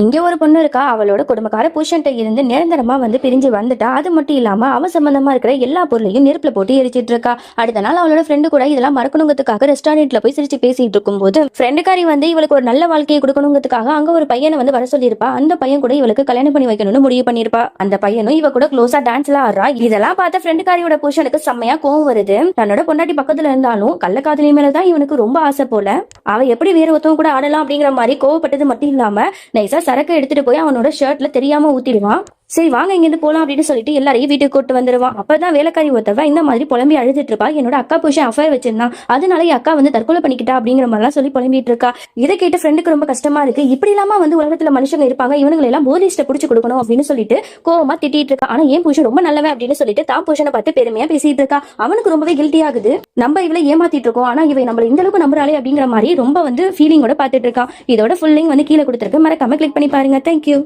இங்க ஒரு பொண்ணு இருக்கா அவளோட குடும்பக்கார புருஷன்ட்ட இருந்து நிரந்தரமா வந்து பிரிஞ்சு வந்துட்டா. அது மட்டும் இல்லாம அவ சம்பந்தமா இருக்கிற எல்லா பொருளையும் நெருப்புல போட்டு எரிச்சிட்டு இருக்கா. அடுத்த நாள் அவளோட ஃப்ரெண்டு கூட இதெல்லாம் மறக்கணுங்கிறதுக்காக ரெஸ்டாரண்ட்ல போய் சிரிச்சு பேசிட்டு இருக்கும்போது ஃப்ரெண்டுக்காரி வந்து இவளுக்கு ஒரு நல்ல வாழ்க்கையை கொடுக்கணுங்கிறதுக்காக அங்க ஒரு பையனை வந்து வர சொல்லியிருப்பா. அந்த பையன் கூட இவளுக்கு கல்யாணம் பண்ணி வைக்கணும்னு முடிவு பண்ணிருப்பா அந்த பையனும் இவ கூட க்ளோஸா டான்ஸ்ல ஆடுறா. இதெல்லாம் பார்த்த ஃப்ரெண்டுக்காரியோட புருஷனுக்கு செம்மையா கோவம் வருது. தன்னோட பொண்டாட்டி பக்கத்துல இருந்தாலும் கள்ளக்காதலி மேலதான் இவனுக்கு ரொம்ப ஆசை போல. அவ எப்படி வேற ஒருத்தவங்க கூட ஆடலாம் அப்படிங்கிற மாதிரி கோவப்பட்டது மட்டும் இல்லாம நைஸா சரக்கு எடுத்துட்டு போய் அவனோட ஷர்ட்ல தெரியாம ஊத்திடுவான். சரி வாங்க இங்கிருந்து போலாம் அப்படின்னு சொல்லிட்டு எல்லாரையும் வீட்டுக்கு கூட்டு வந்துருவான். அப்பதான் வேலைக்காரி ஒருத்தவ இந்த மாதிரி புலம்பி அழுதுட்டு இருப்பா என்னோட அக்கா புருஷன் அஃபேர் வச்சிருந்தான் அதனால என் அக்கா வந்து தற்கொலை பண்ணிக்கிட்டா அப்படிங்கிற மாதிரிலாம் சொல்லி புலம்பிட்டு இருக்கா. இதை கேட்டு ஃப்ரெண்டுக்கு ரொம்ப கஷ்டமா இருக்கு. இப்படி இல்லாம வந்து உலகத்துல மனுஷங்க இருப்பாங்க. இவனுங்களை எல்லாம் போலீஸ்ல புடிச்சு கொடுக்கணும் அப்படின்னு சொல்லிட்டு கோவமா திட்டிட்டு இருக்கா. ஆனா ஏன் புருஷன் ரொம்ப நல்லவன் அப்படின்னு சொல்லிட்டு தான் புருஷனை பார்த்து பெருமையா பேசிட்டு இருக்கா. அவனுக்கு ரொம்பவே கில்ட்டி ஆகுது. நம்ம இவளை ஏமாத்திட்டு இருக்கோம். ஆனா இவன் நம்மள இந்த அளவுக்கு நம்புறாளே அப்படிங்கிற மாதிரி ரொம்ப வந்து ஃபீலிங்கோட பாத்துட்டு இருக்கான். இதோட ஃபுல் லிங்க் வந்து கீழே கொடுத்துருக்கு. மறக்காம கிளிக் பண்ணி பாருங்க. தேங்க்யூ